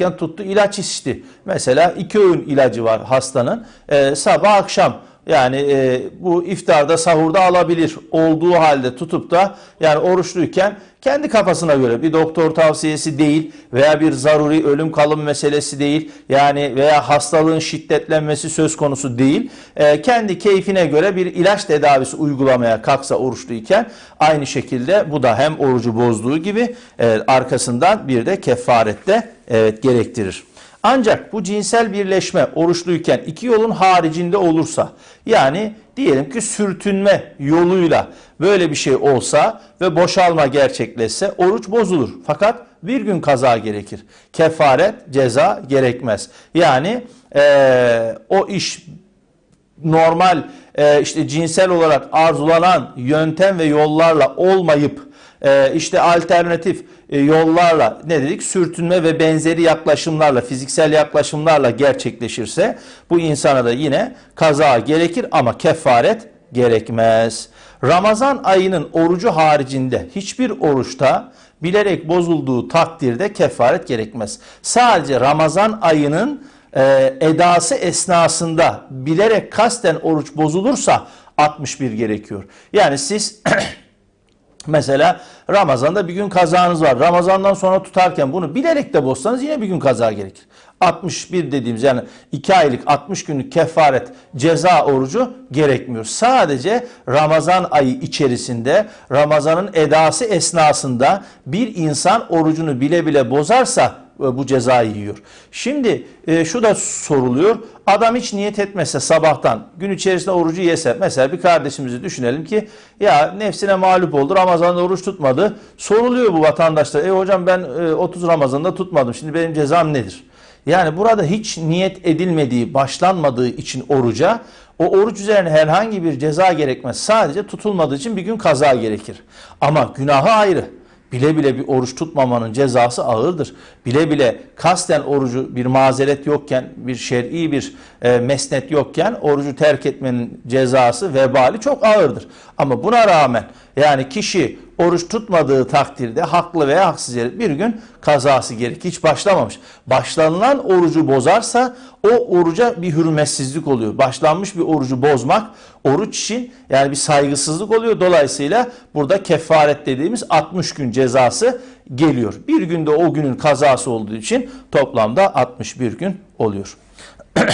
oruçluyken tuttu ilaç içti. Mesela iki öğün ilacı var hastanın. Ee, sabah akşam yani e, bu iftarda sahurda alabilir olduğu halde tutup da yani oruçluyken kendi kafasına göre bir doktor tavsiyesi değil veya bir zaruri ölüm kalım meselesi değil yani veya hastalığın şiddetlenmesi söz konusu değil. E, kendi keyfine göre bir ilaç tedavisi uygulamaya kalksa oruçluyken aynı şekilde bu da hem orucu bozduğu gibi e, arkasından bir de kefarette evet gerektirir. Ancak bu cinsel birleşme oruçluyken iki yolun haricinde olursa yani diyelim ki sürtünme yoluyla böyle bir şey olsa ve boşalma gerçekleşse oruç bozulur. Fakat bir gün kaza gerekir. Kefaret ceza gerekmez. Yani ee, o iş normal e, işte cinsel olarak arzulanan yöntem ve yollarla olmayıp e, işte alternatif yollarla ne dedik sürtünme ve benzeri yaklaşımlarla fiziksel yaklaşımlarla gerçekleşirse bu insana da yine kaza gerekir ama kefaret gerekmez. Ramazan ayının orucu haricinde hiçbir oruçta bilerek bozulduğu takdirde kefaret gerekmez. Sadece Ramazan ayının e, edası esnasında bilerek kasten oruç bozulursa 61 gerekiyor. Yani siz Mesela Ramazan'da bir gün kazanız var. Ramazan'dan sonra tutarken bunu bilerek de bozsanız yine bir gün kaza gerekir. 61 dediğimiz yani 2 aylık 60 günlük kefaret ceza orucu gerekmiyor. Sadece Ramazan ayı içerisinde Ramazan'ın edası esnasında bir insan orucunu bile bile bozarsa bu cezayı yiyor. Şimdi e, şu da soruluyor. Adam hiç niyet etmese sabahtan gün içerisinde orucu yese mesela bir kardeşimizi düşünelim ki ya nefsine mağlup oldu Ramazan'da oruç tutmadı. Soruluyor bu vatandaşlar. E hocam ben e, 30 Ramazan'da tutmadım. Şimdi benim cezam nedir? Yani burada hiç niyet edilmediği, başlanmadığı için oruca o oruç üzerine herhangi bir ceza gerekmez. Sadece tutulmadığı için bir gün kaza gerekir. Ama günahı ayrı. Bile bile bir oruç tutmamanın cezası ağırdır. Bile bile kasten orucu bir mazeret yokken, bir şer'i bir e, mesnet yokken orucu terk etmenin cezası, vebali çok ağırdır. Ama buna rağmen yani kişi oruç tutmadığı takdirde haklı veya haksız yere bir gün kazası gerek. Hiç başlamamış. Başlanılan orucu bozarsa o oruca bir hürmetsizlik oluyor. Başlanmış bir orucu bozmak oruç için yani bir saygısızlık oluyor. Dolayısıyla burada kefaret dediğimiz 60 gün cezası geliyor. Bir günde o günün kazası olduğu için toplamda 61 gün oluyor.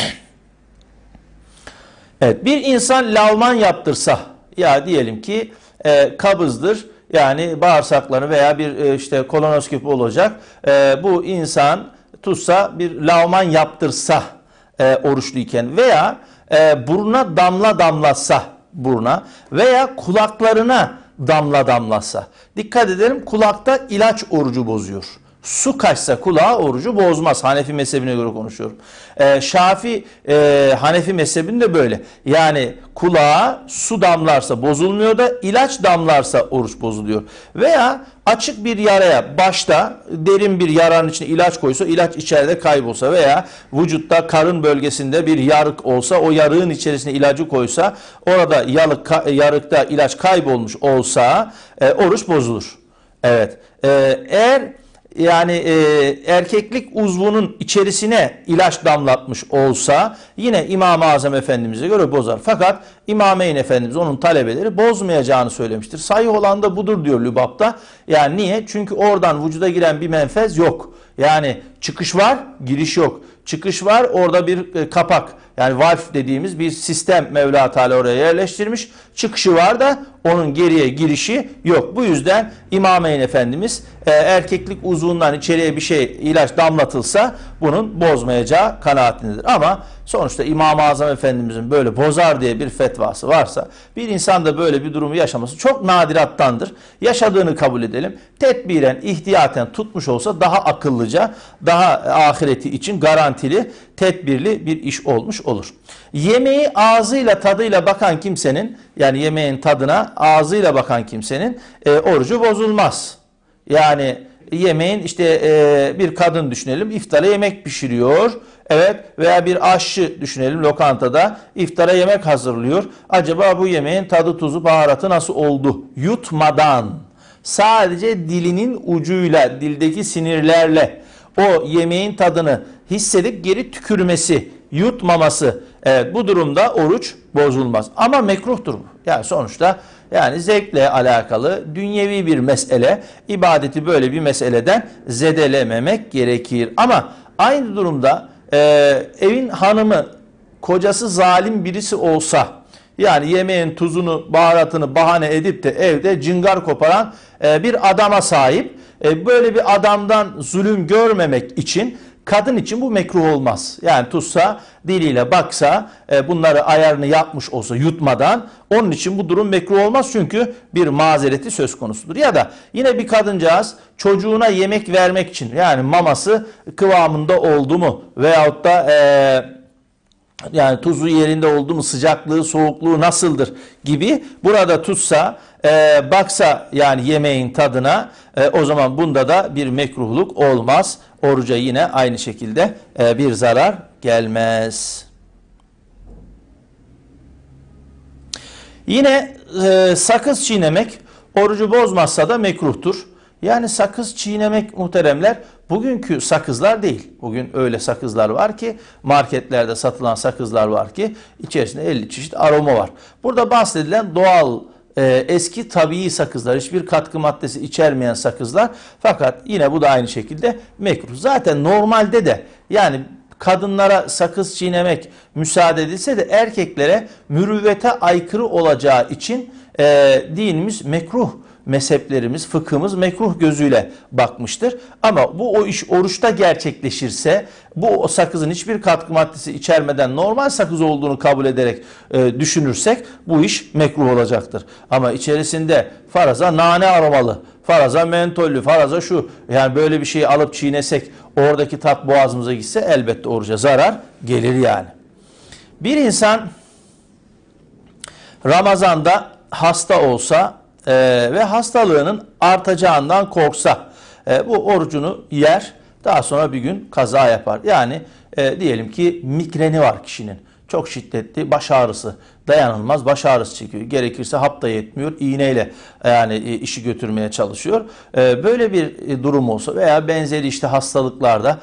evet bir insan lavman yaptırsa ya diyelim ki e, kabızdır yani bağırsakları veya bir e, işte kolonoskopi olacak. E, bu insan tutsa bir lavman yaptırsa e, oruçluyken veya buruna damla damlatsa buruna veya kulaklarına damla damlatsa. Dikkat edelim kulakta ilaç orucu bozuyor. Su kaçsa kulağa orucu bozmaz. Hanefi mezhebine göre konuşuyorum. Ee, Şafi e, Hanefi mezhebinde böyle. Yani kulağa su damlarsa bozulmuyor da ilaç damlarsa oruç bozuluyor. Veya açık bir yaraya başta derin bir yaranın içine ilaç koysa ilaç içeride kaybolsa veya vücutta karın bölgesinde bir yarık olsa o yarığın içerisine ilacı koysa orada yalık, yarıkta ilaç kaybolmuş olsa e, oruç bozulur. Evet. E, eğer yani e, erkeklik uzvunun içerisine ilaç damlatmış olsa yine İmam-ı Azam Efendimiz'e göre bozar. Fakat İmameyn Efendimiz onun talebeleri bozmayacağını söylemiştir. Sayı olan da budur diyor Lübap'ta. Yani niye? Çünkü oradan vücuda giren bir menfez yok. Yani çıkış var, giriş yok. Çıkış var, orada bir e, kapak. Yani valf dediğimiz bir sistem Mevla Teala oraya yerleştirmiş. Çıkışı var da onun geriye girişi yok. Bu yüzden İmameyn Efendimiz e, erkeklik uzvundan içeriye bir şey ilaç damlatılsa bunun bozmayacağı kanaatindedir. Ama sonuçta İmam-ı Azam Efendimizin böyle bozar diye bir fetvası varsa bir insan da böyle bir durumu yaşaması çok nadirattandır. Yaşadığını kabul edelim. Tedbiren, ihtiyaten tutmuş olsa daha akıllıca, daha ahireti için garantili, tedbirli bir iş olmuş olur. Yemeği ağzıyla tadıyla bakan kimsenin yani yemeğin tadına ağzıyla bakan kimsenin e, orucu bozulmaz. Yani yemeğin işte e, bir kadın düşünelim iftara yemek pişiriyor. Evet veya bir aşçı düşünelim lokantada iftara yemek hazırlıyor. Acaba bu yemeğin tadı tuzu baharatı nasıl oldu? Yutmadan sadece dilinin ucuyla dildeki sinirlerle o yemeğin tadını hissedip geri tükürmesi, yutmaması. Evet bu durumda oruç bozulmaz. Ama mekruhtur bu. Yani sonuçta yani zevkle alakalı dünyevi bir mesele, ibadeti böyle bir meseleden zedelememek gerekir. Ama aynı durumda e, evin hanımı, kocası zalim birisi olsa, yani yemeğin tuzunu, baharatını bahane edip de evde cingar koparan e, bir adama sahip. E, böyle bir adamdan zulüm görmemek için kadın için bu mekruh olmaz. Yani tutsa, diliyle baksa, e, bunları ayarını yapmış olsa yutmadan onun için bu durum mekruh olmaz. Çünkü bir mazereti söz konusudur. Ya da yine bir kadıncağız çocuğuna yemek vermek için yani maması kıvamında oldu mu veyahut da... E, yani tuzu yerinde oldu mu, sıcaklığı, soğukluğu nasıldır gibi burada tutsa, e, baksa yani yemeğin tadına e, o zaman bunda da bir mekruhluk olmaz. Oruca yine aynı şekilde e, bir zarar gelmez. Yine e, sakız çiğnemek orucu bozmazsa da mekruhtur. Yani sakız çiğnemek muhteremler bugünkü sakızlar değil. Bugün öyle sakızlar var ki marketlerde satılan sakızlar var ki içerisinde 50 çeşit aroma var. Burada bahsedilen doğal e, eski tabii sakızlar hiçbir katkı maddesi içermeyen sakızlar fakat yine bu da aynı şekilde mekruh. Zaten normalde de yani kadınlara sakız çiğnemek müsaade edilse de erkeklere mürüvvete aykırı olacağı için e, dinimiz mekruh mezheplerimiz, fıkhımız mekruh gözüyle bakmıştır. Ama bu o iş oruçta gerçekleşirse bu o sakızın hiçbir katkı maddesi içermeden normal sakız olduğunu kabul ederek e, düşünürsek bu iş mekruh olacaktır. Ama içerisinde faraza nane aromalı, faraza mentollü, faraza şu yani böyle bir şeyi alıp çiğnesek oradaki tat boğazımıza gitse elbette oruca zarar gelir yani. Bir insan Ramazan'da hasta olsa e, ve hastalığının artacağından korksa e, bu orucunu yer daha sonra bir gün kaza yapar. Yani e, diyelim ki migreni var kişinin. Çok şiddetli baş ağrısı, dayanılmaz baş ağrısı çekiyor. Gerekirse hap da yetmiyor, iğneyle yani e, işi götürmeye çalışıyor. E, böyle bir e, durum olsa veya benzeri işte hastalıklarda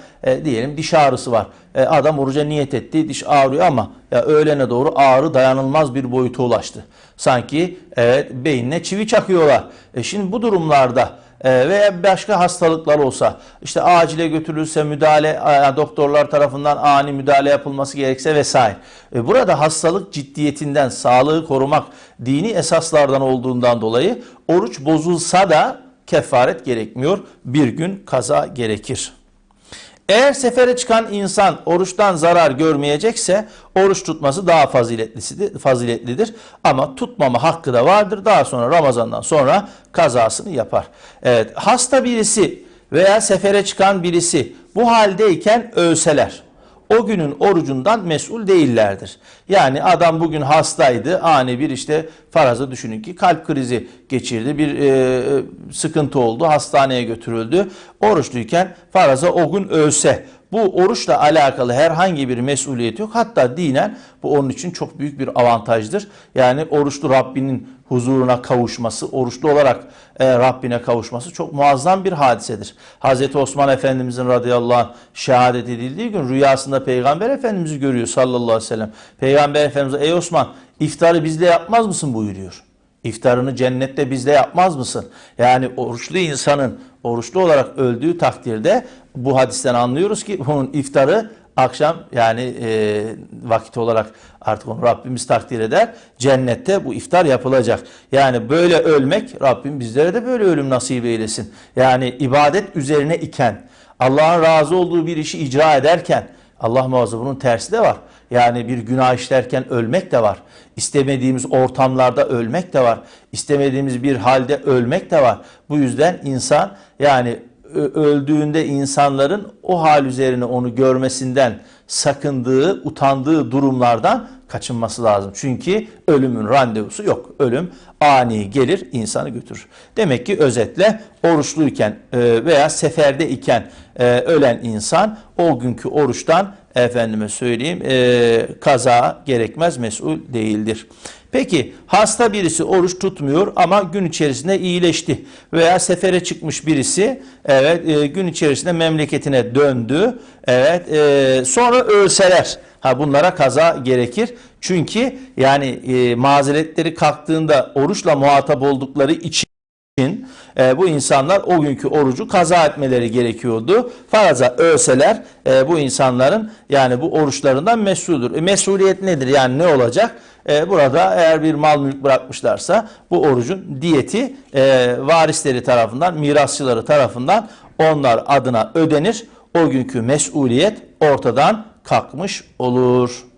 diyelim diş ağrısı var. Adam oruca niyet etti, diş ağrıyor ama ya öğlene doğru ağrı dayanılmaz bir boyuta ulaştı. Sanki evet beynine çivi çakıyorlar. E şimdi bu durumlarda e, veya başka hastalıklar olsa işte acile götürülse müdahale doktorlar tarafından ani müdahale yapılması gerekse vesaire. E, burada hastalık ciddiyetinden sağlığı korumak dini esaslardan olduğundan dolayı oruç bozulsa da kefaret gerekmiyor. Bir gün kaza gerekir. Eğer sefere çıkan insan oruçtan zarar görmeyecekse oruç tutması daha faziletlidir. Ama tutmama hakkı da vardır. Daha sonra Ramazan'dan sonra kazasını yapar. Evet, hasta birisi veya sefere çıkan birisi bu haldeyken ölseler o günün orucundan mesul değillerdir. Yani adam bugün hastaydı, ani bir işte faraza düşünün ki kalp krizi geçirdi, bir e, sıkıntı oldu, hastaneye götürüldü. Oruçluyken faraza o gün ölse bu oruçla alakalı herhangi bir mesuliyet yok. Hatta dinen bu onun için çok büyük bir avantajdır. Yani oruçlu Rabbinin huzuruna kavuşması, oruçlu olarak e, Rabbine kavuşması çok muazzam bir hadisedir. Hazreti Osman Efendimizin radıyallahu anh şehadet edildiği gün rüyasında Peygamber Efendimiz'i görüyor sallallahu aleyhi ve sellem. Peygamber Efendimiz ey Osman iftarı bizle yapmaz mısın buyuruyor. İftarını cennette bizde yapmaz mısın? Yani oruçlu insanın oruçlu olarak öldüğü takdirde bu hadisten anlıyoruz ki onun iftarı akşam yani e, vakit olarak artık onu Rabbimiz takdir eder. Cennette bu iftar yapılacak. Yani böyle ölmek Rabbim bizlere de böyle ölüm nasip eylesin. Yani ibadet üzerine iken Allah'ın razı olduğu bir işi icra ederken Allah muhafaza bunun tersi de var. Yani bir günah işlerken ölmek de var. İstemediğimiz ortamlarda ölmek de var. İstemediğimiz bir halde ölmek de var. Bu yüzden insan yani öldüğünde insanların o hal üzerine onu görmesinden sakındığı, utandığı durumlardan kaçınması lazım. Çünkü ölümün randevusu yok. Ölüm ani gelir, insanı götürür. Demek ki özetle oruçluyken e, veya seferde iken e, ölen insan o günkü oruçtan efendime söyleyeyim e, kaza gerekmez, mesul değildir. Peki hasta birisi oruç tutmuyor ama gün içerisinde iyileşti veya sefere çıkmış birisi evet e, gün içerisinde memleketine döndü. Evet e, sonra ölseler ha bunlara kaza gerekir. Çünkü yani e, mazeretleri kalktığında oruçla muhatap oldukları için için e, bu insanlar o günkü orucu kaza etmeleri gerekiyordu. Faraza ölseler e, bu insanların yani bu oruçlarından mesuldür. E, mesuliyet nedir? Yani ne olacak? E, burada eğer bir mal mülk bırakmışlarsa bu orucun diyeti e, varisleri tarafından, mirasçıları tarafından onlar adına ödenir. O günkü mesuliyet ortadan kalkmış olur.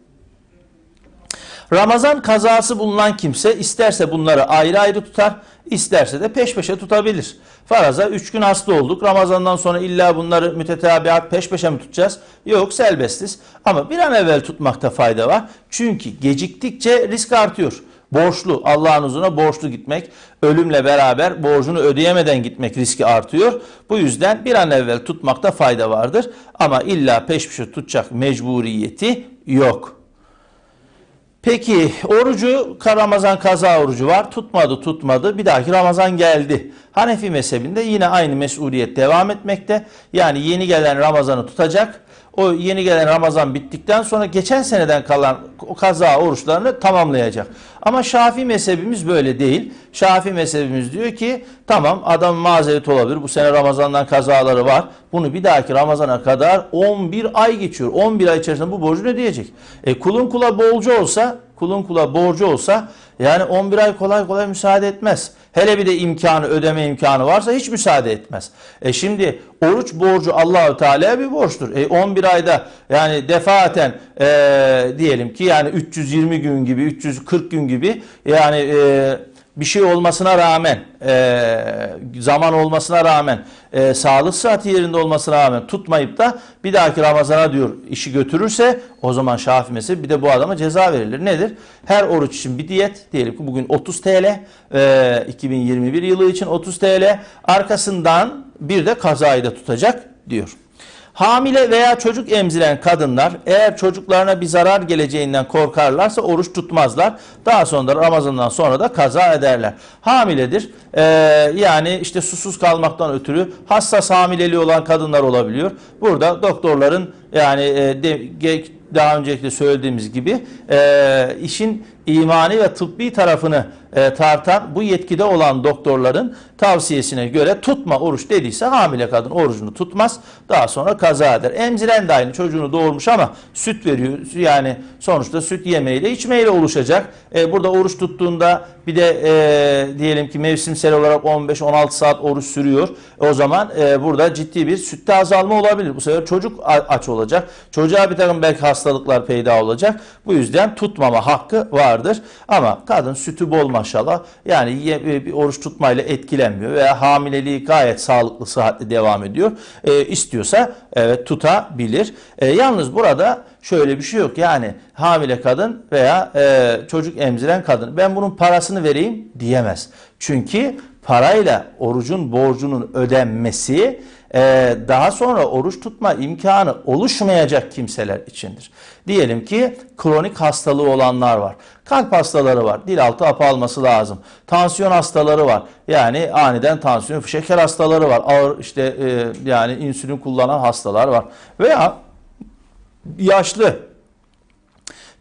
Ramazan kazası bulunan kimse isterse bunları ayrı ayrı tutar, isterse de peş peşe tutabilir. Faraza 3 gün hasta olduk. Ramazandan sonra illa bunları mütetabiat peş peşe mi tutacağız? Yok serbestiz. Ama bir an evvel tutmakta fayda var. Çünkü geciktikçe risk artıyor. Borçlu, Allah'ın huzuruna borçlu gitmek, ölümle beraber borcunu ödeyemeden gitmek riski artıyor. Bu yüzden bir an evvel tutmakta fayda vardır. Ama illa peş peşe tutacak mecburiyeti yok. Peki orucu Ramazan kaza orucu var. Tutmadı tutmadı. Bir dahaki Ramazan geldi. Hanefi mezhebinde yine aynı mesuliyet devam etmekte. Yani yeni gelen Ramazan'ı tutacak. O yeni gelen Ramazan bittikten sonra geçen seneden kalan o kaza oruçlarını tamamlayacak. Ama Şafii mezhebimiz böyle değil. Şafii mezhebimiz diyor ki tamam adam mazeret olabilir. Bu sene Ramazan'dan kazaları var. Bunu bir dahaki Ramazan'a kadar 11 ay geçiyor. 11 ay içerisinde bu borcunu ödeyecek. E kulun kula borcu olsa kulun kula borcu olsa yani 11 ay kolay kolay müsaade etmez. Hele bir de imkanı ödeme imkanı varsa hiç müsaade etmez. E şimdi oruç borcu Allahü Teala'ya bir borçtur. E 11 ayda yani defaten e, diyelim ki yani 320 gün gibi 340 gün gibi yani e, bir şey olmasına rağmen, e, zaman olmasına rağmen, e, sağlık saati yerinde olmasına rağmen tutmayıp da bir dahaki Ramazan'a diyor işi götürürse o zaman Şafii mezhebi bir de bu adama ceza verilir. Nedir? Her oruç için bir diyet diyelim ki bugün 30 TL, e, 2021 yılı için 30 TL, arkasından bir de kazayı da tutacak diyor. Hamile veya çocuk emziren kadınlar eğer çocuklarına bir zarar geleceğinden korkarlarsa oruç tutmazlar. Daha sonra Ramazan'dan sonra da kaza ederler. Hamiledir. Ee, yani işte susuz kalmaktan ötürü hassas hamileliği olan kadınlar olabiliyor. Burada doktorların yani e, de, daha öncelikle söylediğimiz gibi e, işin imani ve tıbbi tarafını e, tartan bu yetkide olan doktorların tavsiyesine göre tutma oruç dediyse hamile kadın orucunu tutmaz. Daha sonra kaza eder. Emziren de aynı çocuğunu doğurmuş ama süt veriyor. Yani sonuçta süt yemeyle içmeyle oluşacak. E, burada oruç tuttuğunda bir de e, diyelim ki mevsimsel olarak 15-16 saat oruç sürüyor. O zaman e, burada ciddi bir sütte azalma olabilir. Bu sefer çocuk aç olacak. Çocuğa bir takım belki hastalıklar peyda olacak. Bu yüzden tutmama hakkı vardır. Ama kadın sütü bol maşallah yani bir oruç tutmayla etkilenmiyor veya hamileliği gayet sağlıklı sıhhatli devam ediyor. E, istiyorsa evet tutabilir. E, yalnız burada şöyle bir şey yok. Yani hamile kadın veya e, çocuk emziren kadın ben bunun parasını vereyim diyemez. Çünkü parayla orucun borcunun ödenmesi e, daha sonra oruç tutma imkanı oluşmayacak kimseler içindir. Diyelim ki kronik hastalığı olanlar var. Kalp hastaları var. Dil altı apı alması lazım. Tansiyon hastaları var. Yani aniden tansiyon, şeker hastaları var. Ağır işte e, yani insülin kullanan hastalar var. Veya yaşlı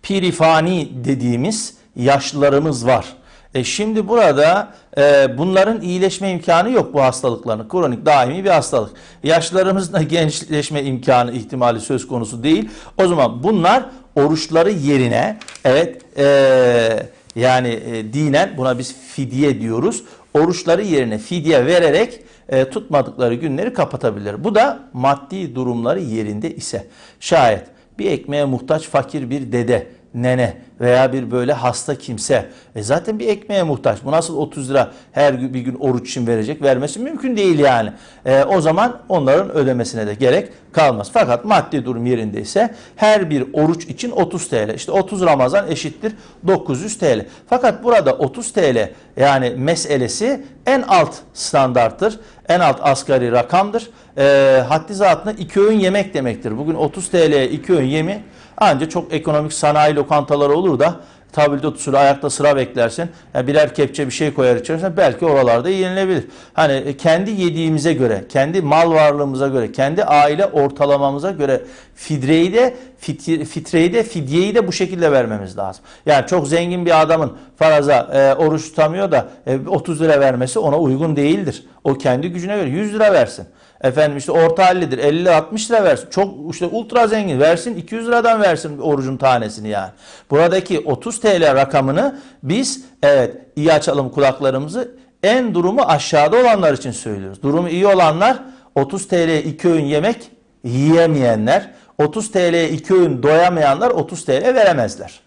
pirifani dediğimiz yaşlılarımız var. E şimdi burada e, bunların iyileşme imkanı yok bu hastalıkların. Kronik daimi bir hastalık. Yaşlılarımızda gençleşme imkanı ihtimali söz konusu değil. O zaman bunlar oruçları yerine evet e, yani e, dinen buna biz fidye diyoruz. Oruçları yerine fidye vererek e, tutmadıkları günleri kapatabilir. Bu da maddi durumları yerinde ise şayet bir ekmeğe muhtaç fakir bir dede nene veya bir böyle hasta kimse e zaten bir ekmeğe muhtaç. Bu nasıl 30 lira her bir gün oruç için verecek? Vermesi mümkün değil yani. E, o zaman onların ödemesine de gerek kalmaz. Fakat maddi durum yerindeyse her bir oruç için 30 TL. İşte 30 Ramazan eşittir 900 TL. Fakat burada 30 TL yani meselesi en alt standarttır. En alt asgari rakamdır. E, haddi zatında iki öğün yemek demektir. Bugün 30 TL'ye iki öğün yemi ancak çok ekonomik sanayi lokantaları olur da tabildot usulü ayakta sıra beklersin. Yani birer kepçe bir şey koyar içerisine belki oralarda yenilebilir. Hani e, kendi yediğimize göre, kendi mal varlığımıza göre, kendi aile ortalamamıza göre fidreyi de fit- fitreyi de fidyeyi de bu şekilde vermemiz lazım. Yani çok zengin bir adamın faraza e, oruç tutamıyor da e, 30 lira vermesi ona uygun değildir. O kendi gücüne göre 100 lira versin. Efendim işte orta hallidir 50-60 lira versin. Çok işte ultra zengin versin 200 liradan versin orucun tanesini yani. Buradaki 30 TL rakamını biz evet iyi açalım kulaklarımızı en durumu aşağıda olanlar için söylüyoruz. Durumu iyi olanlar 30 TL iki öğün yemek yiyemeyenler 30 TL iki öğün doyamayanlar 30 TL veremezler.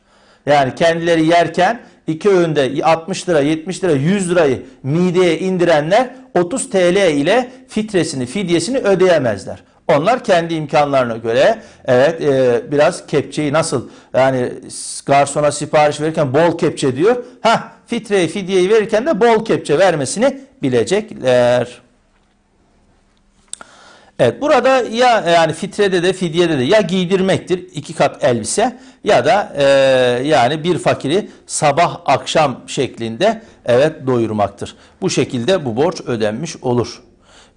Yani kendileri yerken iki öğünde 60 lira, 70 lira, 100 lirayı mideye indirenler 30 TL ile fitresini, fidyesini ödeyemezler. Onlar kendi imkanlarına göre evet e, biraz kepçeyi nasıl yani garsona sipariş verirken bol kepçe diyor. Ha fitreyi, fidyeyi verirken de bol kepçe vermesini bilecekler. Evet burada ya yani fitrede de fidyede de ya giydirmektir iki kat elbise ya da e, yani bir fakiri sabah akşam şeklinde evet doyurmaktır. Bu şekilde bu borç ödenmiş olur.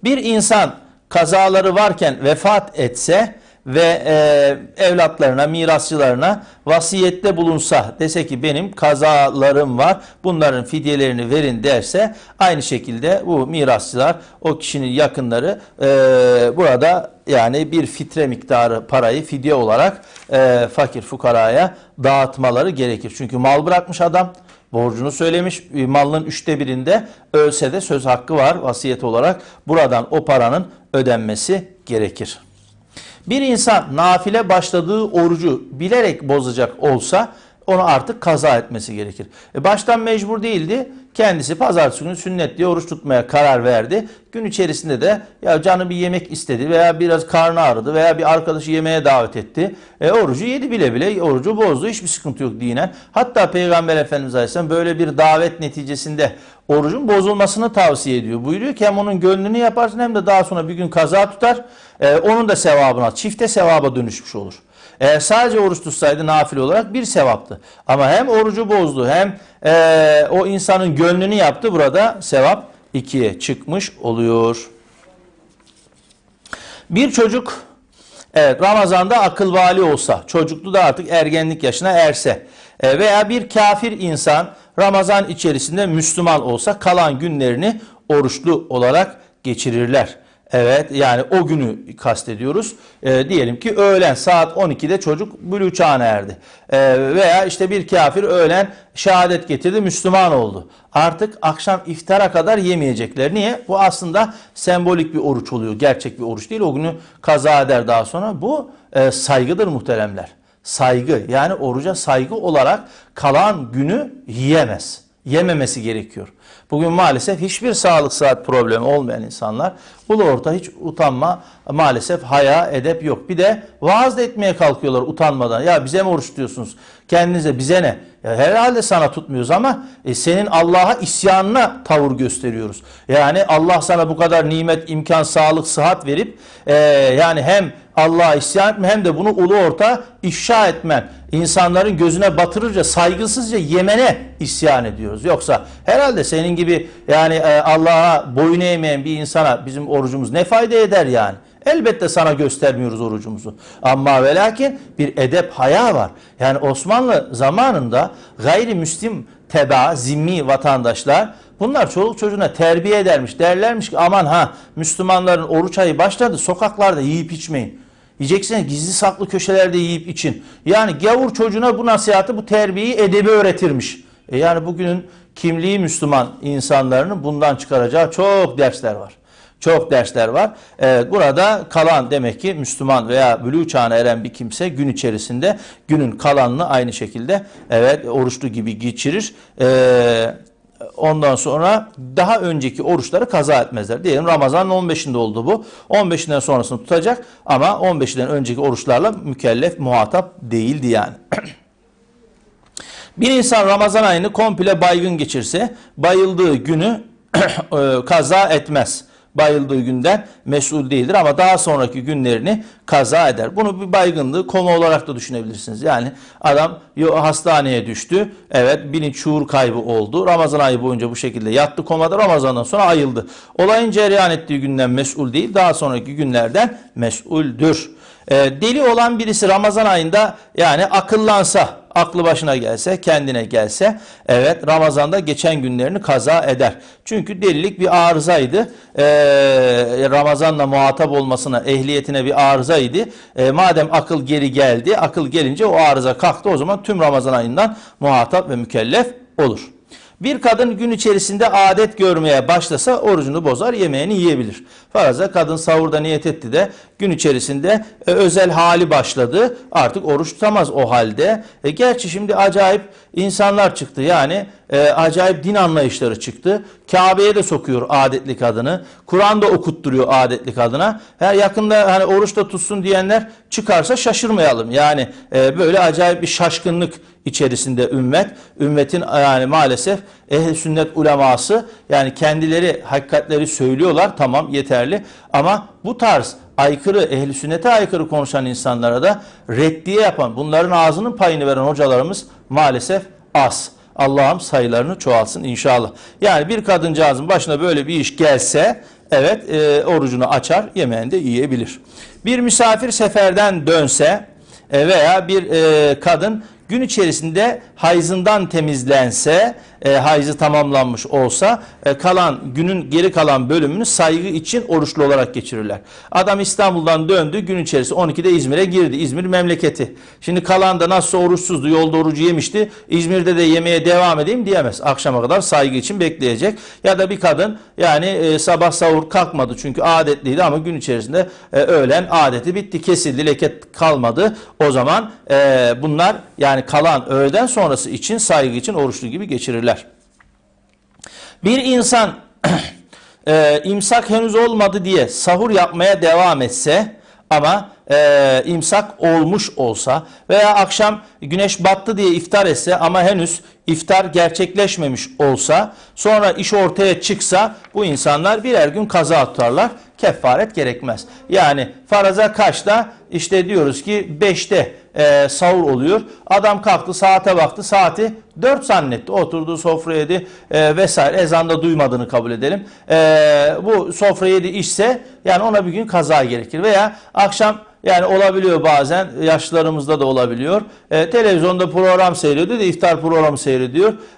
Bir insan kazaları varken vefat etse ve e, evlatlarına, mirasçılarına vasiyette bulunsa, dese ki benim kazalarım var, bunların fidyelerini verin derse, aynı şekilde bu mirasçılar, o kişinin yakınları e, burada yani bir fitre miktarı parayı fidye olarak e, fakir fukaraya dağıtmaları gerekir. Çünkü mal bırakmış adam, borcunu söylemiş. Malının üçte birinde ölse de söz hakkı var vasiyet olarak. Buradan o paranın ödenmesi gerekir. Bir insan nafile başladığı orucu bilerek bozacak olsa onu artık kaza etmesi gerekir. E baştan mecbur değildi. Kendisi pazartesi günü sünnet diye oruç tutmaya karar verdi. Gün içerisinde de ya canı bir yemek istedi veya biraz karnı ağrıdı veya bir arkadaşı yemeğe davet etti. E, orucu yedi bile bile orucu bozdu. Hiçbir sıkıntı yok dinen. Hatta Peygamber Efendimiz Aleyhisselam böyle bir davet neticesinde orucun bozulmasını tavsiye ediyor. Buyuruyor ki hem onun gönlünü yaparsın hem de daha sonra bir gün kaza tutar. E, onun da sevabına, çifte sevaba dönüşmüş olur. Eğer sadece oruç tutsaydı nafile olarak bir sevaptı. Ama hem orucu bozdu hem e, o insanın gönlünü yaptı. Burada sevap ikiye çıkmış oluyor. Bir çocuk evet Ramazan'da akıl vali olsa, çocuklu da artık ergenlik yaşına erse e, veya bir kafir insan Ramazan içerisinde Müslüman olsa kalan günlerini oruçlu olarak geçirirler. Evet yani o günü kastediyoruz. E, diyelim ki öğlen saat 12'de çocuk bülü çağına erdi. E, veya işte bir kafir öğlen şehadet getirdi Müslüman oldu. Artık akşam iftara kadar yemeyecekler. Niye? Bu aslında sembolik bir oruç oluyor. Gerçek bir oruç değil. O günü kaza eder daha sonra. Bu e, saygıdır muhteremler. Saygı yani oruca saygı olarak kalan günü yiyemez. Yememesi gerekiyor. Bugün maalesef hiçbir sağlık saat problemi olmayan insanlar ulu orta hiç utanma maalesef haya edep yok. Bir de vaaz etmeye kalkıyorlar utanmadan. Ya bize mi oruç diyorsunuz? Kendinize bize ne? Herhalde sana tutmuyoruz ama e, senin Allah'a isyanına tavır gösteriyoruz. Yani Allah sana bu kadar nimet, imkan, sağlık, sıhhat verip e, yani hem Allah'a isyan etme hem de bunu ulu orta ifşa etmen, insanların gözüne batırırca, saygısızca yemene isyan ediyoruz. Yoksa herhalde senin gibi yani e, Allah'a boyun eğmeyen bir insana bizim orucumuz ne fayda eder yani? Elbette sana göstermiyoruz orucumuzu. Ama ve lakin bir edep haya var. Yani Osmanlı zamanında gayrimüslim teba, zimmi vatandaşlar bunlar çoluk çocuğuna terbiye edermiş. Derlermiş ki aman ha Müslümanların oruç ayı başladı sokaklarda yiyip içmeyin. Yiyeceksiniz gizli saklı köşelerde yiyip için. Yani gavur çocuğuna bu nasihatı, bu terbiyeyi edebi öğretirmiş. E yani bugünün kimliği Müslüman insanların bundan çıkaracağı çok dersler var. Çok dersler var. Evet, burada kalan demek ki Müslüman veya bülü çağına eren bir kimse gün içerisinde günün kalanını aynı şekilde evet oruçlu gibi geçirir. Ee, Ondan sonra daha önceki oruçları kaza etmezler. Diyelim Ramazan'ın 15'inde oldu bu. 15'inden sonrasını tutacak ama 15'den önceki oruçlarla mükellef muhatap değildi yani. Bir insan Ramazan ayını komple baygın geçirse bayıldığı günü e, kaza etmez. Bayıldığı günden mesul değildir ama daha sonraki günlerini kaza eder. Bunu bir baygınlığı koma olarak da düşünebilirsiniz. Yani adam hastaneye düştü. Evet bilinç şuur kaybı oldu. Ramazan ayı boyunca bu şekilde yattı komada. Ramazandan sonra ayıldı. Olayın cereyan ettiği günden mesul değil. Daha sonraki günlerden mesuldür. Ee, deli olan birisi Ramazan ayında yani akıllansa, aklı başına gelse, kendine gelse evet Ramazan'da geçen günlerini kaza eder. Çünkü delilik bir arızaydı. Ee, Ramazan'la muhatap olmasına, ehliyetine bir arızaydı. Ee, madem akıl geri geldi, akıl gelince o arıza kalktı o zaman tüm Ramazan ayından muhatap ve mükellef olur. Bir kadın gün içerisinde adet görmeye başlasa orucunu bozar, yemeğini yiyebilir. Faraza kadın sahurda niyet etti de gün içerisinde e, özel hali başladı. Artık oruç tutamaz o halde. E, gerçi şimdi acayip insanlar çıktı. Yani e, acayip din anlayışları çıktı. Kabe'ye de sokuyor adetli kadını. Kur'an da okutturuyor adetli kadına. Ha, yakında hani oruçta tutsun diyenler çıkarsa şaşırmayalım. Yani e, böyle acayip bir şaşkınlık içerisinde ümmet. Ümmetin yani maalesef ehl sünnet uleması yani kendileri hakikatleri söylüyorlar tamam yeterli ama bu tarz aykırı ehli sünnete aykırı konuşan insanlara da reddiye yapan bunların ağzının payını veren hocalarımız maalesef az. Allah'ım sayılarını çoğalsın inşallah. Yani bir kadıncağızın başına böyle bir iş gelse evet e, orucunu açar yemeğini de yiyebilir. Bir misafir seferden dönse e, veya bir e, kadın gün içerisinde hayzından temizlense, e, hayzı tamamlanmış olsa e, kalan günün geri kalan bölümünü saygı için oruçlu olarak geçirirler. Adam İstanbul'dan döndü, gün içerisinde 12'de İzmir'e girdi. İzmir memleketi. Şimdi kalan da nasıl oruçsuzdu, yolda orucu yemişti. İzmir'de de yemeye devam edeyim diyemez. Akşama kadar saygı için bekleyecek. Ya da bir kadın yani e, sabah sahur kalkmadı çünkü adetliydi ama gün içerisinde e, öğlen adeti bitti, kesildi, leke kalmadı. O zaman e, bunlar yani kalan öğleden sonrası için saygı için oruçlu gibi geçirirler. Bir insan e, imsak henüz olmadı diye sahur yapmaya devam etse ama e, imsak olmuş olsa veya akşam güneş battı diye iftar etse ama henüz iftar gerçekleşmemiş olsa sonra iş ortaya çıksa bu insanlar birer gün kaza tutarlar kefaret gerekmez. Yani faraza kaçta işte diyoruz ki 5'te e, sahur oluyor. Adam kalktı saate baktı saati 4 zannetti. Oturdu sofra yedi e, vesaire ezanda duymadığını kabul edelim. E, bu sofra yedi işse yani ona bir gün kaza gerekir. Veya akşam yani olabiliyor bazen yaşlılarımızda da olabiliyor. E, televizyonda program seyrediyor da iftar programı seyrediyor.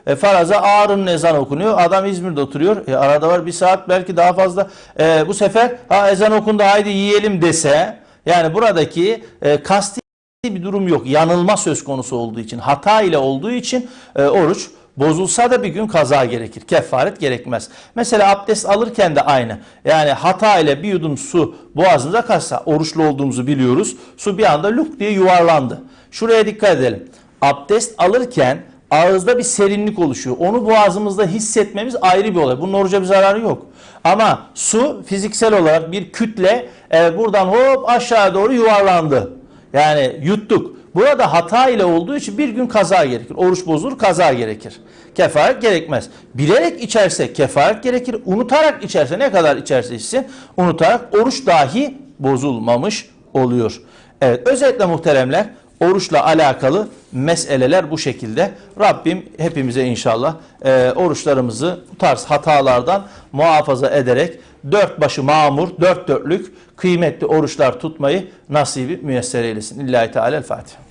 E, faraza ağrının ezan okunuyor. Adam İzmir'de oturuyor. E, arada var bir saat belki daha fazla. E, bu sefer ha ezan okundu haydi yiyelim dese yani buradaki e, kasti bir durum yok. Yanılma söz konusu olduğu için, hata ile olduğu için e, oruç bozulsa da bir gün kaza gerekir. Kefaret gerekmez. Mesela abdest alırken de aynı. Yani hata ile bir yudum su boğazımıza kaçsa oruçlu olduğumuzu biliyoruz. Su bir anda luk diye yuvarlandı. Şuraya dikkat edelim. Abdest alırken ağızda bir serinlik oluşuyor. Onu boğazımızda hissetmemiz ayrı bir olay. Bunun oruca bir zararı yok. Ama su fiziksel olarak bir kütle e, buradan hop aşağı doğru yuvarlandı. Yani yuttuk. Burada hata ile olduğu için bir gün kaza gerekir. Oruç bozulur, kaza gerekir. Kefaret gerekmez. Bilerek içerse kefaret gerekir. Unutarak içerse ne kadar içerse içsin unutarak oruç dahi bozulmamış oluyor. Evet özetle muhteremler oruçla alakalı meseleler bu şekilde. Rabbim hepimize inşallah e, oruçlarımızı bu tarz hatalardan muhafaza ederek dört başı mamur, dört dörtlük kıymetli oruçlar tutmayı nasibi müyesser eylesin. İllahi Teala Fatiha.